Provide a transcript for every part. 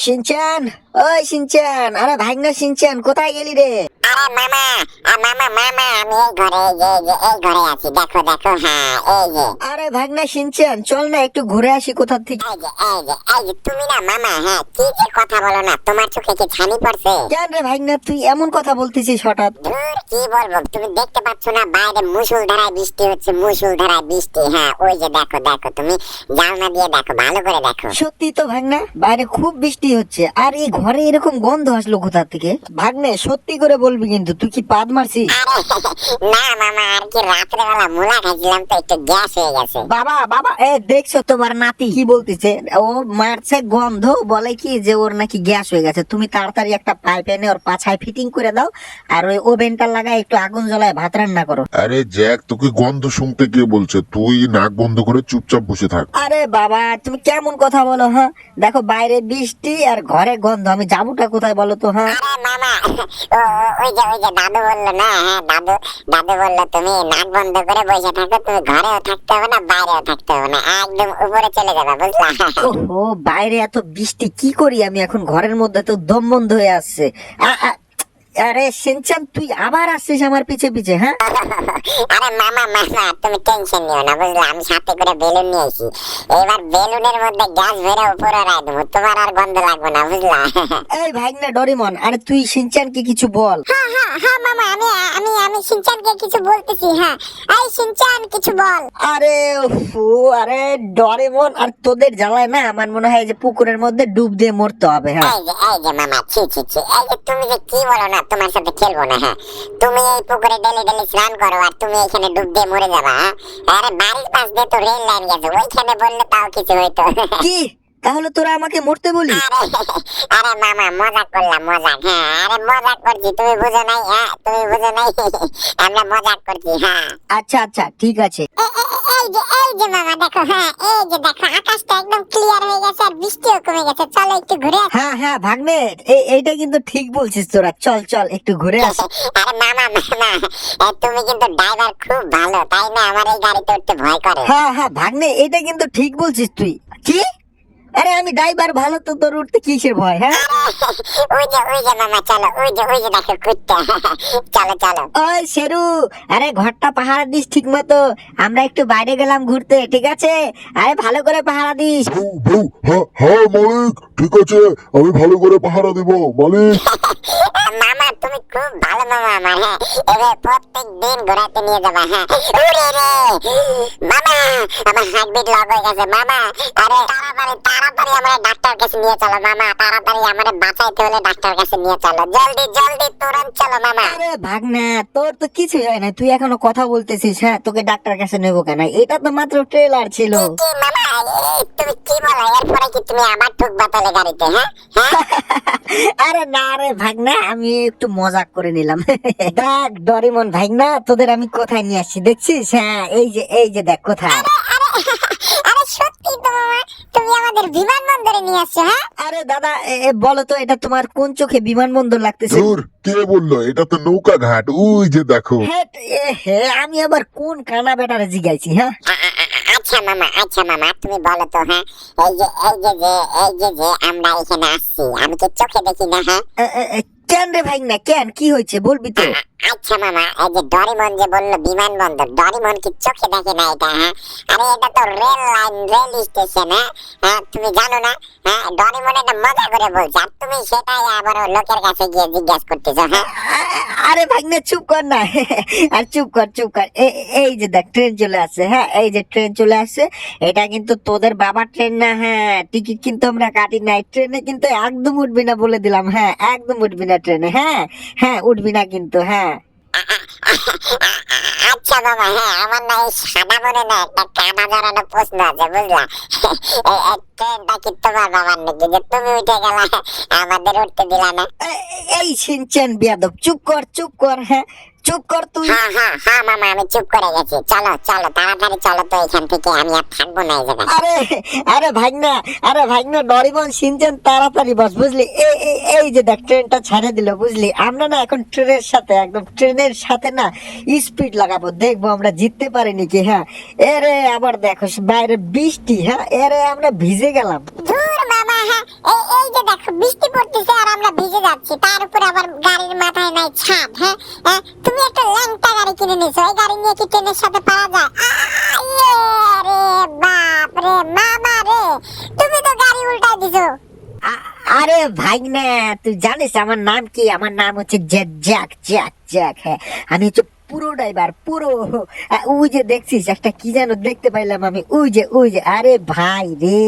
Shinchan ওই Shinchan আরে ভাগনা Shinchan কোথায় গেলি রে? মামা মামা মামা আমি এই ঘরে যে যে এই ঘরে আছি। দেখো দেখো হ্যাঁ এই যে। আরে ভাগনা সিনচান চল না একটু ঘুরে আসি কোথা থেকে। এই যে এই যে এই যে তুমি না মামা হ্যাঁ কি যে কথা বলো না তোমার চোখে কি ছানি পড়ছে? কেন রে ভাগনা তুই এমন কথা বলতেছিস হঠাৎ? ধুর কি বলব তুমি দেখতে পাচ্ছ না বাইরে মুসুল ধারায় বৃষ্টি হচ্ছে মুসুল ধারায় বৃষ্টি হ্যাঁ ওই যে দেখো দেখো তুমি জানলা দিয়ে দেখো ভালো করে দেখো। সত্যি তো ভাগনা বাইরে খুব বৃষ্টি হচ্ছে আর এই ঘরে এরকম গন্ধ আসলো কোথা থেকে? ভাগনে সত্যি করে বলবি কিন্তু তুই কি পাদ মারছিস? না মামা আর কি রাত্রেবেলা মুলা খাইছিলাম তো একটু গ্যাস হয়ে গেছে। বাবা বাবা এ দেখছ তোমার নাতি কি বলতেছে? ও মারছে গন্ধ বলে কি যে ওর নাকি গ্যাস হয়ে গেছে। তুমি তাড়াতাড়ি একটা পাইপ এনে ওর পাছায় ফিটিং করে দাও আর ওই ওভেনটা লাগায় একটু আগুন জ্বলায় ভাত রান্না করো। আরে জ্যাক তোকে গন্ধ শুনতে কে বলছে? তুই নাক বন্ধ করে চুপচাপ বসে থাক। আরে বাবা তুমি কেমন কথা বলো হ্যাঁ? দেখো বাইরে বৃষ্টি আর ঘরে গন্ধ আমি যাবুটা কোথায় বলো তো হ্যাঁ? আরে মামা ও ও- ওই যে ওই যে দাদু বলল না হ্যাঁ দাদু দাদু বলল, তুমি নাক বন্ধ করে বসে থাকো, তুমি ঘরেও থাকতে হবে না, বাইরেও থাকতে হবে না, একদম উপরে চলে যাবে, বুঝলা? ও বাইরে এত বৃষ্টি, কি করি আমি এখন? ঘরের মধ্যে তো দম বন্ধ হয়ে আসছে। আরে সিনচান তুই আবার আসছিস আমার পিছে পিছে হ্যাঁ? আরে মামা মামা তুমি টেনশন নিও না বুঝলা? আমি সাথে করে বেলুন নিয়ে এসি এবার বেলুনের মধ্যে গ্যাস ভরে উপরে রাখ দেবো তোমার আর গন্ধ লাগবে না বুঝলা? এই ভাইগনা ডরিমন আরে তুই সিনচানকে কিছু বল। হ্যাঁ হ্যাঁ হ্যাঁ মামা আমি আমি আমি সিনচানকে কিছু বলতেছি হ্যাঁ। এই সিনচান কিছু বল। আরে ফু আরে ডরেমন আর তোদের জ্বালায় না আমার মনে হয় যে পুকুরের মধ্যে ডুব দিয়ে মরতে হবে হ্যাঁ। এই যে এই যে মামা ছি ছি ছি এই যে তুমি যে কি বলো না তোমার সাথে খেলব না হ্যাঁ। তুমি এই পুকুরে ডেলি ডেলি স্নান করো আর তুমি এখানে ডুব দিয়ে মরে যাবা হ্যাঁ। আরে বাড়ির পাশ দিয়ে তো রেল লাইন গেছে, ওইখানে বললে তাও কিছু হইতো। কি? তাহলে তোরা আমাকে মরতে বলিস আরে মামা মজা করলাম মজাক হ্যাঁ আরে মজাক করছি তুমি বুঝো নাই হ্যাঁ তুমি বুঝো নাই আমরা মজাক করছি হ্যাঁ। আচ্ছা আচ্ছা ঠিক আছে। এই যে এই যে মামা দেখো হ্যাঁ এই যে দেখো আকাশটা একদম ক্লিয়ার হয়ে গেছে আর বৃষ্টিও কমে গেছে। চলো একটু ঘুরে হ্যাঁ হ্যাঁ ভাগ্নে এই এইটা কিন্তু ঠিক বলছিস তোরা। চল চল একটু ঘুরে আস। আরে মামা মামা তুমি কিন্তু ড্রাইভার খুব ভালো তাই না? আমার এই গাড়িতে উঠতে ভয় করে। হ্যাঁ হ্যাঁ ভাগ্নে এটা কিন্তু ঠিক বলছিস তুই। কি? আরে আমি ড্রাইভার ভালো তো তোর উঠতে কিসের ভয় হ্যাঁ? ওই যে ওই যে মামা চলো ওই যে ওই যে দেখো কুত্তা। চলো চলো। ওই শেরু আরে ঘরটা পাহারা দিস ঠিক মতো। আমরা একটু বাইরে গেলাম ঘুরতে ঠিক আছে? আরে ভালো করে পাহারা দিস। হ্যাঁ হ্যাঁ মালিক ঠিক আছে। আমি ভালো করে পাহারা দেব মালিক। মামা তুমি খুব ভালো মামা আমার হ্যাঁ এবার প্রত্যেক দিন ঘোরাতে নিয়ে যাবা হ্যাঁ? রে! মামা আমার হার্টবিট লক হয়ে গেছে মামা। আরে তাড়াতাড়ি তাড়াতাড়ি আমার ডাক্তার কাছে নিয়ে চলো মামা। তাড়াতাড়ি আমার বাঁচাইতে হলে ডাক্তার কাছে নিয়ে চলো। জলদি জলদি তুরন্ত চলো মামা। আরে ভাগনা তোর তো কিছু হয় না তুই এখনও কথা বলতেছিস হ্যাঁ? তোকে ডাক্তার কাছে নেব কেন? এটা তো মাত্র ট্রেলার ছিল। মামা? তুমি কি বলো? এরপরে কি তুমি আবার ঠুকবা তাহলে গাড়িতে হ্যাঁ? হ্যাঁ? আরে না রে ভাগনা আমি একটু মজাক করে নিলাম। দেখ ডরিমন ভাগনা তোদের আমি কোথায় নিয়ে আসছি দেখছিস? হ্যাঁ এই যে এই যে দেখ কোথায়? আরে সত্যি তো মামা তুমি আমাদের বিমানবন্দরে নিয়ে আসছো হ্যাঁ? আরে দাদা এ, এ, বলো তো এটা তোমার কোন চোখে বিমানবন্দর লাগতেছে? ধুর কে বলল? এটা তো নৌকা ঘাট ওই যে দেখো। হ্যাঁ, হে, আমি আবার কোন কানা বেটারে জিগাইছি হ্যাঁ? আচ্ছা মামা আচ্ছা মামা তুমি বলো তো হ্যাঁ? এই যে এই যে যে এই যে যে আমরা এখানে আসছি আমি কি চোখে দেখি না হ্যাঁ? কেন রে ভাই না কেন? কি হয়েছে বলবি তো? আচ্ছা মামা, এই যে ডরিমন যে বলল বিমানবন্দর, ডরিমন কি চোখে দেখে না এটা হ্যাঁ? আরে এটা তো রেল লাইন, রেল স্টেশন হ্যাঁ? হ্যাঁ তুমি জানো না হ্যাঁ ডরিমন এটা মজা করে বলছে, আর তুমি সেটাই আবার লোকের কাছে গিয়ে জিজ্ঞাসা করতেছো হ্যাঁ? আরে ভাগনা, চুপ কর না, আর চুপ কর চুপ কর এই যে দেখ, ট্রেন চলে আসছে হ্যাঁ এই যে ট্রেন চলে আসছে, এটা কিন্তু তোদের বাবার ট্রেন না হ্যাঁ টিকিট কিন্তু আমরা কাটি নাই, ট্রেনে কিন্তু একদম উঠবি না বলে দিলাম হ্যাঁ একদম উঠবি না ট্রেনে হ্যাঁ হ্যাঁ উঠবি না কিন্তু হ্যাঁ আচ্ছা বাবা হ্যাঁ আমার না এই সাদা মনে না একটা কানা জড়ানো প্রশ্ন আছে, বুঝলা? ট্রেনটা কি তোমার বাবার নাকি? যে তুমি উঠে গেলা, আমাদের উঠতে দিলা না। এই সিনচেন বিয়াদব, চুপ কর চুপ কর হ্যাঁ? চুপ কর তুই। হ্যাঁ হ্যাঁ হ্যাঁ মামা আমি চুপ করে গেছি। চলো চলো তাড়াতাড়ি চলো তো এখান থেকে আমি আর থাকব না এই জায়গায়। আরে আরে ভাগনা আরে ভাগনা ডরিমন সিনচেন তাড়াতাড়ি বস বুঝলি? এই এই- এই যে দেখ ট্রেনটা ছেড়ে দিল বুঝলি? আমরা না এখন ট্রেনের সাথে একদম ট্রেনের সাথে না স্পিড লাগাবো। দেখব আমরা জিততে পারি নাকি হ্যাঁ? এরে আবার দেখো বাইরে বৃষ্টি হ্যাঁ? এরে আমরা ভিজে গেলাম। মামা হ্যাঁ এই এই যে দেখো বৃষ্টি পড়তেছে আর আমরা ভিজে যাচ্ছি। তার উপর আবার গাড়ির মাথায় নাই ছাদ হ্যাঁ? হ্যাঁ তুমি একটা ল্যাংটা গাড়ি কিনে নিছো এই গাড়ি নিয়ে কি ট্রেনের সাথে পারা যায়? আহ, ইয়ে রে বাপ রে মামা রে তুমি তো গাড়ি উল্টাই দিছো। আ- আরে ভাইনা তুই জানিস আমার নাম কি? আমার নাম হচ্ছে জ্যাক জ্যাক জ্যাক জ্যাক হ্যাঁ। আমি হচ্ছে পুরো ড্রাইভার পুরো। ওই যে দেখছিস একটা কি যেন দেখতে পাইলাম আমি ওই যে ওই যে আরে ভাই রে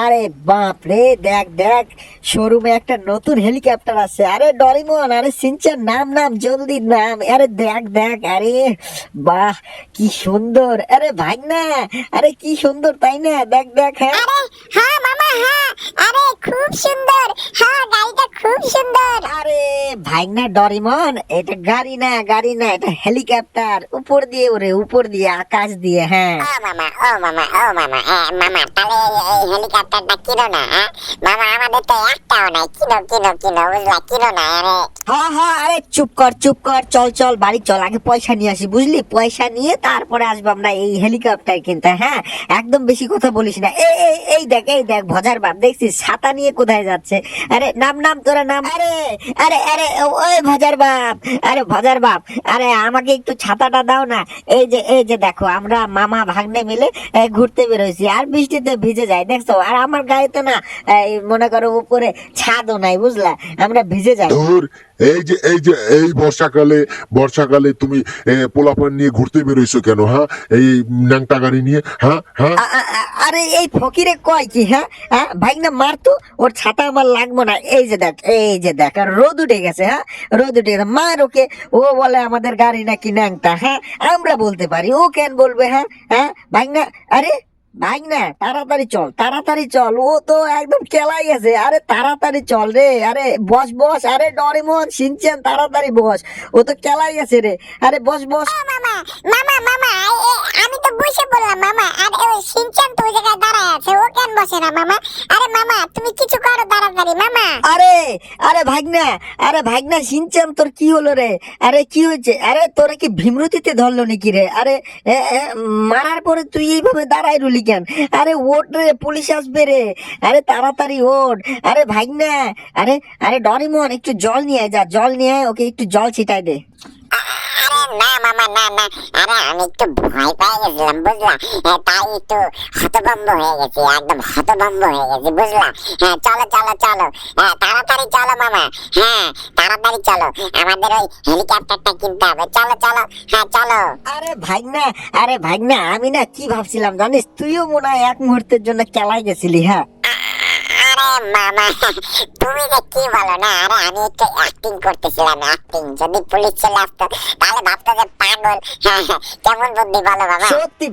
আরে বাপ রে দেখ দেখ শোরুমে একটা নতুন হেলিকপ্টার আছে আরে ডরিমন আরে সিনচার নাম নাম জলদি নাম আরে দেখ দেখ আরে বাহ কি সুন্দর আরে ভাই না আরে কি সুন্দর তাই না দেখ দেখ হ্যাঁ। আরে হ্যাঁ মামা হ্যাঁ আরে খুব সুন্দর হ্যাঁ গাড়িটা খুব সুন্দর। আরে ভাই না ডরিমন এটা গাড়ি না গাড়ি না এটা হেলিকপ্টার উপর দিয়ে ওরে উপর দিয়ে আকাশ দিয়ে হ্যাঁ। ও মামা ও মামা ও মামা মামা তাহলে এই- হেলিকপ্টারটা কিনো না হ্যাঁ? মামা আমাদের তো একটাও নাই কিনো কিনো কিনো বুঝলা কিনো না আরে। হ্যাঁ হ্যাঁ আরে চুপ কর চুপ কর চল চল বাড়ি চল আগে পয়সা নিয়ে আসি বুঝলি? পয়সা নিয়ে তারপরে আসব আমরা এই হেলিকপ্টার কিনতে হ্যাঁ? একদম বেশি কথা বলিস না। এই এই এই দেখ এই দেখ ভজার বাপ দেখছিস? ছাতা নিয়ে কোথায় যাচ্ছে? আরে নাম নাম তোরা নাম। আরে আরে আরে ওই ভজার বাপ আরে ভজার বাপ আরে আমাকে একটু ছাতাটা দাও না। এই যে এই যে দেখো আমরা মামা ভাগ্নে মিলে ঘুরতে বেরোইছি। আর বৃষ্টিতে ভিজে যায় দেখছ? আর আমার গায়ে তো না মনে করো উপরে ছাদও নাই বুঝলা? আমরা ভিজে যাই। এই যে এই যে এই বর্ষাকালে বর্ষাকালে তুমি পোলাপান নিয়ে ঘুরতে বেরোইছো কেন হ্যাঁ? এই ন্যাংটা গাড়ি নিয়ে হ্যাঁ হ্যাঁ? আরে, এই ফকিরে কয় কি হ্যাঁ? হ্যাঁ? ভাই না মারতো ওর ছাতা আমার লাগবো না। এই যে দেখ, এই যে দেখ, আর রোদ উঠে গেছে হ্যাঁ? রোদ উঠে গেছে। মার ওকে, ও বলে আমাদের গাড়ি নাকি ন্যাংটা হ্যাঁ? আমরা বলতে পারি, ও কেন বলবে হ্যাঁ? হ্যাঁ? ভাই না আরে ভাই না তাড়াতাড়ি চল তাড়াতাড়ি চল। ও তো একদম কেলাই আছে। আরে তাড়াতাড়ি চল রে আরে বস বস আরে ডরিমন সিনচেন তাড়াতাড়ি বস। ও তো কেলাই আছে রে। আরে বস বস। মামা মামা মামা আমি তো বসে বললাম মামা আর ওই সিনচান তো ওই জায়গায় দাঁড়ায় আছে ও কেন বসে না মামা আরে মামা তুমি কিছু করো তাড়াতাড়ি মামা আরে আরে ভাগনা আরে ভাগনা সিনচান তোর কি হলো রে? আরে কি হয়েছে? আরে তোরা কি ভীমরতিতে ধরলো নাকি রে? আরে মারার পরে তুই এইভাবে দাঁড়াই রলি কেন? আরে ওট রে, পুলিশ আসবে রে। আরে তাড়াতাড়ি ওট আরে ভাই না আরে আরে ডরিমন একটু জল নিয়ে যা, জল নিয়ে ওকে একটু জল ছিটাই দে। না, মামা, না না। আরে, আমি একটু ভয় পেয়ে গেছিলাম, বুঝলা? তাই একটু হতভম্ব হয়ে গেছি, একদম হতভম্ব হয়ে গেছি, বুঝলা? হ্যাঁ চলো চলো চলো। হ্যাঁ তাড়াতাড়ি চলো, মামা। হ্যাঁ তাড়াতাড়ি চলো। আমাদের ওই হেলিকপ্টারটা কিনতে হবে। চলো চলো। হ্যাঁ চলো। আরে ভাগনা আরে ভাগনা আমি না কি ভাবছিলাম জানিস? তুইও মনে হয় এক মুহূর্তের জন্য কেলাই গেছিলি হ্যাঁ? মামা তুমি বলো না? আরে আমি একটু অ্যাক্টিং করতেছিলাম অ্যাক্টিং যদি পুলিশ চলে আসতো তাহলে ভাবতো যে পাগল। হ্যাঁ হ্যাঁ, কেমন বুদ্ধি বলো বাবা? সত্যি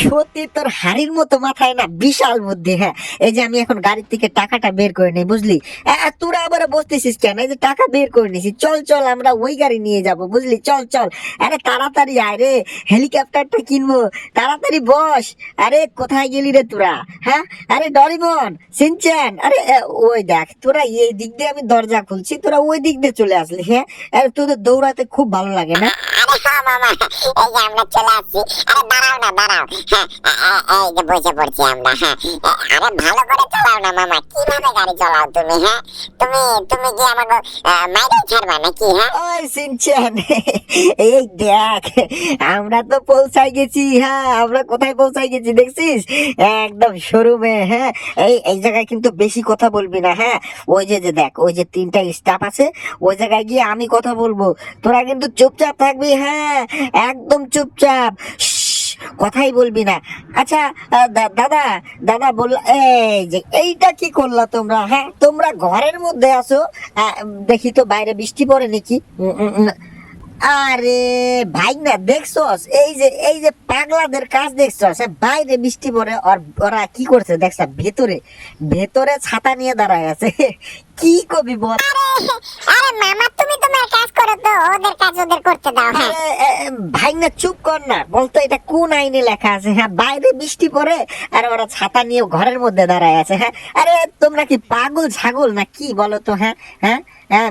সত্যি তোর হাড়ির মতো মাথায় না বিশাল বুদ্ধি হ্যাঁ। এই যে আমি এখন গাড়ির থেকে টাকাটা বের করে বুঝলি? তোরা আবার বসতেছিস কেন? এই যে টাকা বের করে নিছি চল চল আমরা ওই গাড়ি নিয়ে যাব বুঝলি? চল চল। আরে তাড়াতাড়ি আয় রে হেলিকপ্টারটা কিনবো। তাড়াতাড়ি বস। আরে কোথায় গেলি রে তোরা হ্যাঁ? আরে ডরিমন সিনচ্যান আরে ওই দেখ, তোরা এই দিক দিয়ে আমি দরজা খুলছি, তোরা ওই দিক দিয়ে চলে আসলি হ্যাঁ? আরে তোদের দৌড়াতে খুব ভালো লাগে, না? আরে হ্যাঁ মামা এই যে আমরা চলে আসছি আরে দাঁড়াও না দাঁড়াও হ্যাঁ এই যে বসে পড়ছি আমরা হ্যাঁ আরে ভালো করে চালাও না মামা কীভাবে গাড়ি চালাও তুমি হ্যাঁ তুমি তুমি কি আমাকে মাইরে ছাড়বা নাকি হ্যাঁ ওই এই দেখ, আমরা তো পৌঁছাই গেছি হ্যাঁ আমরা কোথায় পৌঁছাই গেছি, দেখছিস? একদম শোরুমে হ্যাঁ এই এই জায়গায় কিন্তু বেশি কথা বলবি না হ্যাঁ? ওই যে যে দেখ, ওই যে তিনটা স্টাফ আছে, ওই জায়গায় গিয়ে আমি কথা বলব। তোরা কিন্তু চুপচাপ থাকবি হ্যাঁ? একদম চুপচাপ। কথাই বলবি না। আচ্ছা দাদা দাদা বল, এই যে, এইটা কি করলা তোমরা হ্যাঁ? তোমরা ঘরের মধ্যে আছো দেখি তো বাইরে বৃষ্টি পড়ে নাকি। আরে ভাই না, দেখছস? এই যে এই যে পাগলাদের কাজ দেখছস? বাইরে বৃষ্টি পড়ে ওরা কি করছে? দেখছ, ভেতরে ভেতরে ছাতা নিয়ে দাঁড়ায় আছে। কি কবি বল? আরে মামা তুমি তোমার কাজ করো তো ওদের কাজ ওদের করতে দাও হ্যাঁ। ভাই না চুপ কর না। বলতো এটা কোন আইনে লেখা আছে? হ্যাঁ বাইরে বৃষ্টি পড়ে আর ওরা ছাতা নিয়ে ঘরের মধ্যে দাঁড়ায় আছে হ্যাঁ। আরে তোমরা কি পাগল ছাগল না কি বলো তো হ্যাঁ? হ্যাঁ হ্যাঁ,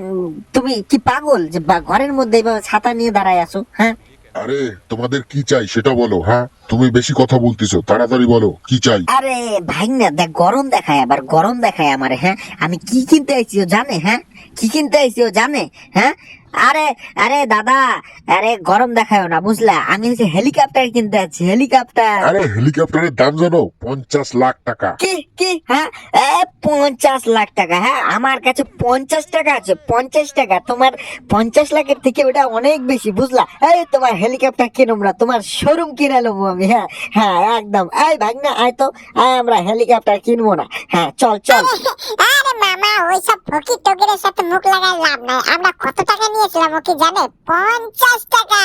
তুমি কি পাগল যে বা- ঘরের মধ্যে এইভাবে ছাতা নিয়ে দাঁড়ায় আছো হ্যাঁ? আরে, তোমাদের কি চাই সেটা বলো হ্যাঁ? তুমি বেশি কথা বলতেছো, তাড়াতাড়ি বলো, কি চাই? আরে ভাই না দেখ, গরম দেখায় আবার, গরম দেখায় আমারে হ্যাঁ? আমি কি কিনতে আইছি জানে হ্যাঁ? কি কিনতে আইছি জানে হ্যাঁ? আরে আরে দাদা আরে গরম দেখায় না বুঝলা? আমি হচ্ছে হেলিকপ্টার কিনতে আছি হেলিকপ্টার আরে হেলিকপ্টারের দাম জানো? পঞ্চাশ লাখ টাকা। কি কি হ্যাঁ? এ, পঞ্চাশ লাখ টাকা হ্যাঁ? আমার কাছে পঞ্চাশ টাকা আছে পঞ্চাশ টাকা। তোমার পঞ্চাশ লাখের থেকে ওটা অনেক বেশি বুঝলা? এই তোমার হেলিকপ্টার কিনুম না তোমার শোরুম কিনে নেব আমি হ্যাঁ? হ্যাঁ একদম। এই ভাগ না আয় তো। আয় আমরা হেলিকপ্টার কিনবো না। হ্যাঁ চল চল। আরে মামা ওইসব ফকির টকিরের সাথে মুখ লাগায় লাভ নাই। আমরা কত টাকা নিয়েছিলাম ও কি জানে? পঞ্চাশ টাকা!